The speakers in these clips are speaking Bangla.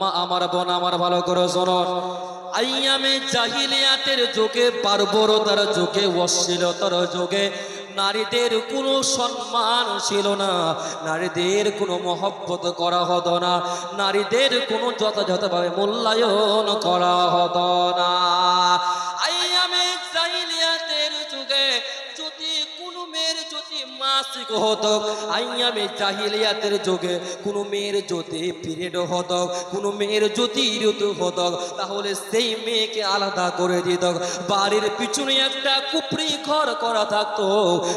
মা আমার বোন, আমার ভালো করে শোনো। আইয়ামে জাহিলিয়াতের যুগে, বার্বরতার যুগে, অশ্লীলতার যুগে, নারীদের কোনো সম্মান ছিল না। নারীদের কোনো মহব্বত করা হতো না। নারীদের কোনো যথাযথভাবে মূল্যায়ন করা হতো না। মাসিক হতো। আইয়ামে জাহিলিয়াতের যুগে কোনো মেয়ের যদি পিরিয়ড হতো, কোনো মেয়ের যদি ঋতু হতো। তাহলে সেই মেয়েকে আলাদা করে দিত। বাড়ির পিছনে একটা কুপরি ঘর করা থাকতো।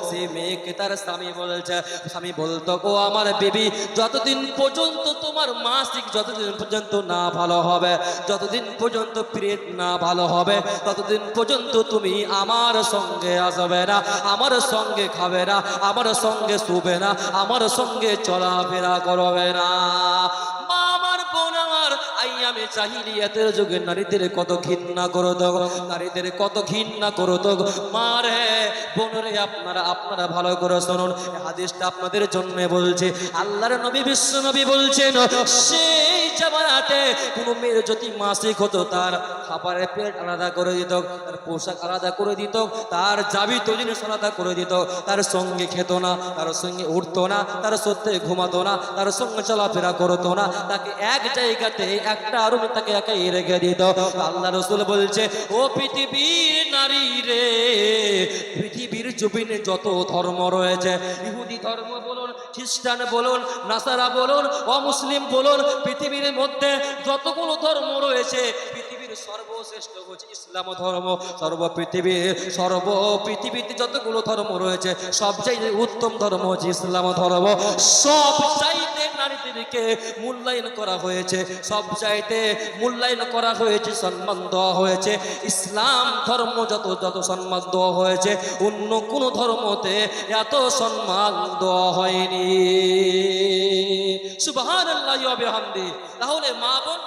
সেই মেয়েকে তার স্বামী বলছে, স্বামী বলতো, ও আমার বেবি, যতদিন পর্যন্ত তোমার মাসিক, যতদিন পর্যন্ত না ভালো হবে, যতদিন পর্যন্ত পিরিয়ড না ভালো হবে, ততদিন পর্যন্ত তুমি আমার সঙ্গে আসবে না, আমার সঙ্গে খাবে না, আমার সঙ্গে শুবে না, আমার সঙ্গে চলাফেরা করবে না। যুগে নারীদের কত ঘৃণা করো নারীদের কত ঘৃণা করো আপনারা আপনারা ভালো করে শুনুন হাদিসটা আপনাদের জন্য বলছে। আল্লাহর নবী, বিশ্ব নবী বলছেন, সেই জামানাতে কোনো মেয়ের যদি মাসিক হতো তার খাবারের প্লেট আলাদা করে দিত, তার পোশাক আলাদা করে দিত, তার জাবিত জিনিস আলাদা করে দিত, তার সঙ্গে খেত না, তার সঙ্গে উঠতো না, তার সত্যি ঘুমাতো না, তার সঙ্গে চলাফেরা করতো না, তাকে এক জায়গাতে, একটা রুমে তাকে একাই রেখে দিত। আল্লাহ রসুল বলছে, ও পৃথিবীর নারী রে, পৃথিবীর জমিনে যত ধর্ম রয়েছে, ইহুদি ধর্ম বলুন, খ্রিস্টান বলুন, নাসারা বলুন, অমুসলিম বলুন, পৃথিবীর মধ্যে যতগুলো ধর্ম রয়েছে পৃথিবীর সর্বশ্রেষ্ঠ হচ্ছে ইসলাম ধর্ম। সর্ব পৃথিবীর, সর্ব পৃথিবীতে যতগুলো ধর্ম রয়েছে, সব চাইতে উত্তম ধর্ম হচ্ছে ইসলাম ধর্ম। সব চাইতে নারীদেরকে মূল্যায়ন করা হয়েছে, সব চাইতে মূল্যায়ন করা হয়েছে, সম্মান দেওয়া হয়েছে। ইসলাম ধর্ম যত যত সম্মান দেওয়া হয়েছে, অন্য কোনো ধর্মতে এত সম্মান দেওয়া হয়নি। সুবাহান হামদি তাহলে মা বোন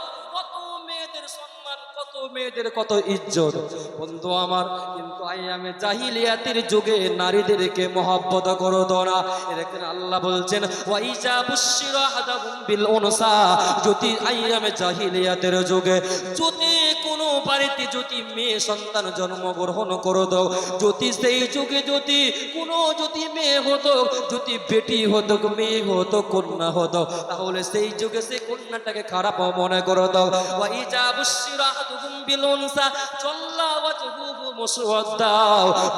মেয়েদের কত ইজ্জত। বন্ধু আমার, কিন্তু আইয়ামে জাহিলিয়াতের যুগে নারীদেরকে মহব্বত করো না। এরকম আল্লাহ বলছেন, ওয়াইজা বুশিরা আহাদাহুম বিল উনসা। যদি আইয়ামে জাহিলিয়াতের যুগে, যদি কোনো বাড়িতে যদি মেয়ে সন্তান জন্মগ্রহণ করো দাও যদি সেই যুগে যদি কোনো যদি মেয়ে হতো, যদি বেটি হতো, মেয়ে হতো, কন্যা হতো, তাহলে সেই যুগে সেই কন্যাটাকে খারাপ মনে করে দাও ওয়াইজা বুশিরা আহাদুহুম বিল উনসা চল্লা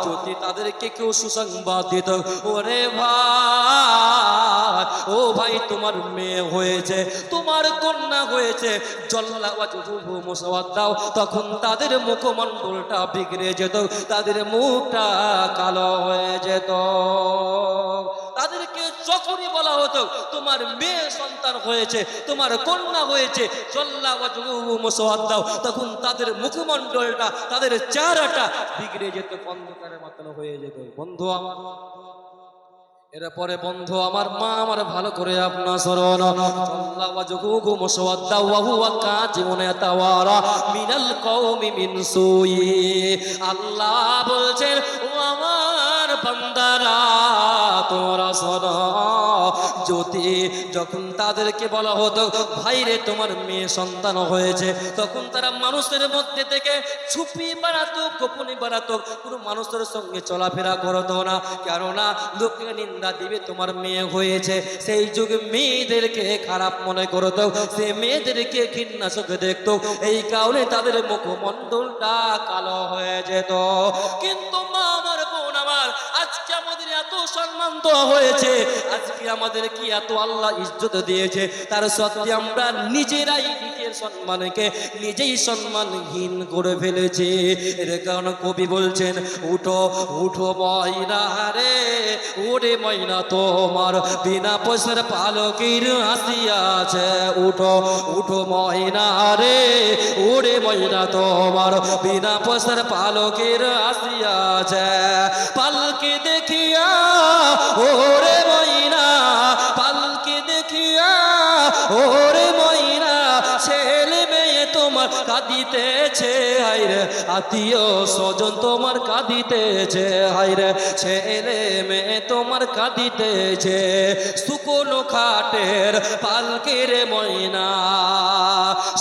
যদি তাদেরকে কেউ সুসংবাদ দিত, ওরে ভাই, ও ভাই, তোমার মেয়ে হয়েছে, তোমার কন্যা হয়েছে জল্লা ওয়াজহুহু মুসওয়াদ্দাও তখন তাদের মুখমণ্ডলটা বিগড়ে যেত, তাদের মুখটা কালো হয়ে যেত। তাদেরকে যখনই বলা হতো, তোমার মেয়ে সন্তান হয়েছে, তোমার কন্যা হয়েছে চল্লা তখন তাদের মুখমণ্ডলটা, তাদের চেহারাটা বিগড়ে যেত, অন্ধকারের মতন হয়ে যেত। বন্ধু আমার, এরপরে বন্ধু আমার, মা আমার, ভালো করে আপনার সুই। আল্লাহ বলছেন, ও আমার বান্দারা, তোমরা শোনো। যদি যখন তাদেরকে বলা হতো ভাইরে তোমার মেয়ে সন্তান হয়েছে, তখন তারা মানুষের মধ্যে থেকে ছুপি বাড়াতো গোপনে বাড়াতো কোনো মানুষের সঙ্গে চলাফেরা করতো না। কেননা, লোকে নিন্দা দিবে, তোমার মেয়ে হয়েছে। সেই যুগে মেয়েদেরকে খারাপ মনে করতো, সে মেয়েদেরকে ঘৃণা চোখে দেখতো। এই কারণে তাদের মুখমণ্ডলটা কালো হয়ে যেত। কিন্তু দেওয়া হয়েছে। আজকে আমাদের কি এত আল্লাহ ইজ্জত দিয়েছে? তার সত্যি আমরা নিজেরাই নিজের সম্মানকে নিজেই সম্মানহীন করে ফেলেছি। এর কারণে কবি বলছেন, উঠো উঠো ময়না রে, ওরে ময়না তোমার। বিনা পয়সার পালকির আসিয়াছে উঠো উঠো ময়না রে, ওরে ময়না তোমার। বিনা পয়সার পালকের আসিয়াছে তোমার কাঁদিতেছে হাইরে আত্মীয় স্বজন তোমার কাঁদিতেছে হাইরে ছেলে মেয়ে তোমার কাঁদিতেছে, শুকনো খাটের পালকের ময়না।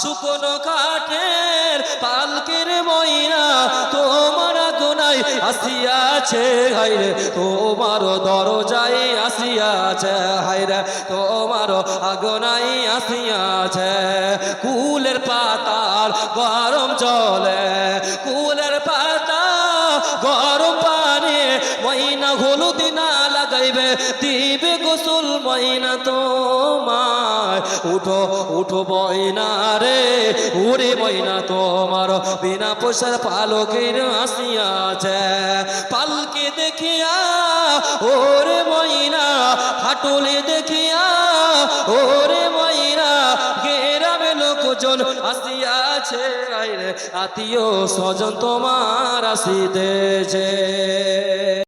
শুকনো খাটের পালকের ময়না, তোমার গোনাই আসিয়াছে হাইরে তোমার দরজায় আসিয়াছে হাইরে তোমার আগনাই আসিয়াছে, কুলের পাতার গরম পানি ময়না হলুদ না লাগাইবে, দিবে গোসল ময়না তোমার। উঠো উঠো ময়না রে, উড়ে ময়না তোমার। বিনা পয়সার পালকের আসিয়াছে পালকে দেখিয়া, ওরে ময়না, হাটুলে দেখিয়া লোকজন আসিয়াছে আত্মীয় স্বজন তোমার আসিতেছে।